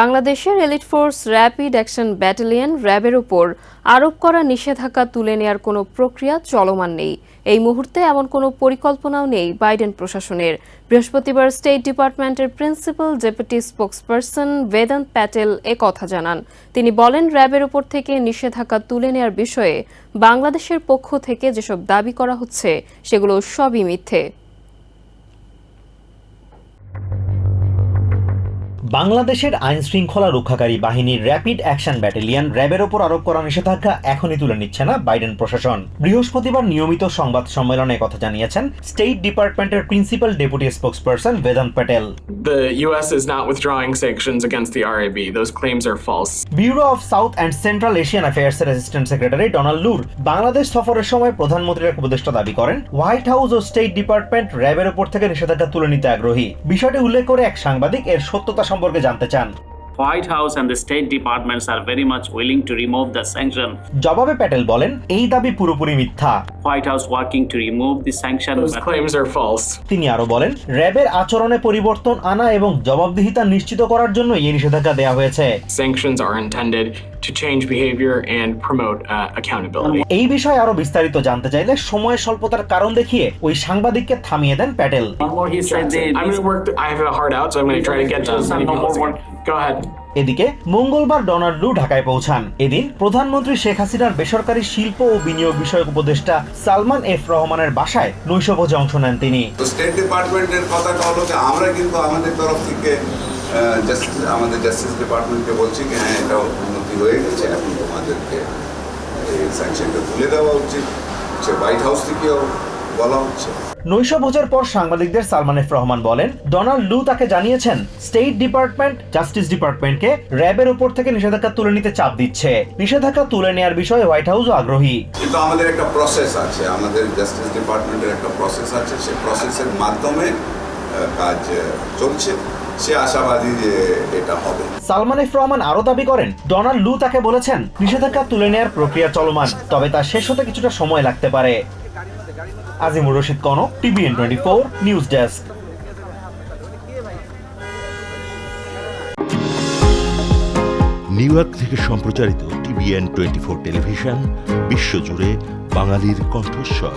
বাংলাদেশের elite force rapid action battalion র্যাবের উপর আরোপ করা নিষেধাজ্ঞা তুলে নেয়ার কোনো প্রক্রিয়া চলমান নেই। এই মুহূর্তে এমন কোনো পরিকল্পনাও নেই বাইডেন প্রশাসনের। বৃহস্পতিবার স্টেট ডিপার্টমেন্টের principal deputy spokesperson Vedant Patel এ কথা জানান। তিনি বলেন, র্যাবের উপর থেকে নিষেধাজ্ঞা তুলে নেয়ার বিষয়ে বাংলাদেশের পক্ষ থেকে যেসব দাবি করা হচ্ছে, সেগুলো সবই মিথ্যে। বাংলাদেশের আইন শৃঙ্খলা রক্ষাকারী বাহিনীর র্যাপিড অ্যাকশন ব্যাটালিয়ন র্যাবের ওপর আরোপ করা নিষেধাজ্ঞা এখনই তুলে নিচ্ছে না বাইডেন প্রশাসন বৃহস্পতিবার নিয়মিত সংবাদ সম্মেলনে কথা জানিয়েছেন স্টেট ডিপার্টমেন্টের principal deputy spokesperson Vedant Patel The U.S. is not withdrawing sanctions against the RAB. Those claims are false. Bureau of South and Central Asian অ্যাফেয়ার্সের assistant secretary Donald লুর বাংলাদেশ সফরের সময় প্রধানমন্ত্রীর এক উপদেষ্টা দাবি করেন হোয়াইট হাউস ও স্টেট ডিপার্টমেন্ট র্যাবের ওপর থেকে নিষেধাজ্ঞা তুলে নিতে আগ্রহী বিষয়টি উল্লেখ করে এক সাংবাদিক এর সত্যতা সম্পর্কে জানতে চান। White House and the State Departments are very much willing to remove the sanction জবাবে প্যাটেল বলেন এই দাবি পুরোপুরি মিথ্যা। White House working to remove the sanction claims are false তিনি আরও বলেন র‍্যাবের আচরণে পরিবর্তন আনা এবং জবাবদিহিতা নিশ্চিত করার জন্য এই নিষেধাজ্ঞা দেওয়া হয়েছে। Sanctions are intended to change behavior and promote uh, accountability. এই বিষয়ে আরও বিস্তারিত জানতে চাইলে সময় স্বল্পতার কারণ দেখিয়ে ওই সাংবাদিককে থামিয়ে দেন Patel. I'm going to work. I have a hard out, so I'm going to try to get to as many people. Go ahead. এদিকে মঙ্গলবার ডোনাল্ড লু ঢাকায় পৌঁছান এদিন প্রধানমন্ত্রী শেখ হাসিনার বেসরকারি শিল্প ও বিনিয়োগ বিষয়ক উপদেষ্টা সালমান এফ রহমানের বাসায় নৈশভোজে অংশ নেন তিনি স্টেট ডিপার্টমেন্টের কথাটা হলো যে আমরা কিন্তু আমাদের তরফ থেকে জাস্টিস আমাদের জাস্টিস ডিপার্টমেন্টকে বলছি কি হ্যাঁ এটা উন্নতি হয়ে গেছে এখন তোমাদেরকে এই স্যাংশনটা তুলে দেওয়া উচিত। সে হোয়াইট হাউস থেকেও বলা হচ্ছে। নৈশভোজের পর সাংবাদিকদের সালমান এফ রহমান বলেন ডোনাল্ড লু তাকে জানিয়েছেন স্টেট ডিপার্টমেন্ট জাস্টিস ডিপার্টমেন্টকে র্যাবের উপর থেকে নিষেধাজ্ঞা তুলে নিতে চাপ দিচ্ছে। নিষেধাজ্ঞা তুলে নেওয়ার বিষয়ে হোয়াইট হাউসও আগ্রহী। কিন্তু আমাদের একটা প্রসেস আছে আমাদের জাস্টিস ডিপার্টমেন্টের একটা প্রসেস আছে। সেই প্রসেসের মাধ্যমে কাজ চলছে। সে আশাবাদী যে এটা হবে। সালমান এফ রহমান আরও দাবি করেন ডোনাল্ড লু তাকে বলেছেন নিষেধাজ্ঞা তুলে নেওয়ার প্রক্রিয়া চলমান তবে তা শেষ হতে কিছুটা সময় লাগতে পারে। Azimur Rashid Kanak TVN twenty four news desk. New York থেকে সম্প্রচারিত টিভিএন টোয়েন্টি ফোর টেলিভিশন বিশ্বজুড়ে বাঙালির কণ্ঠস্বর।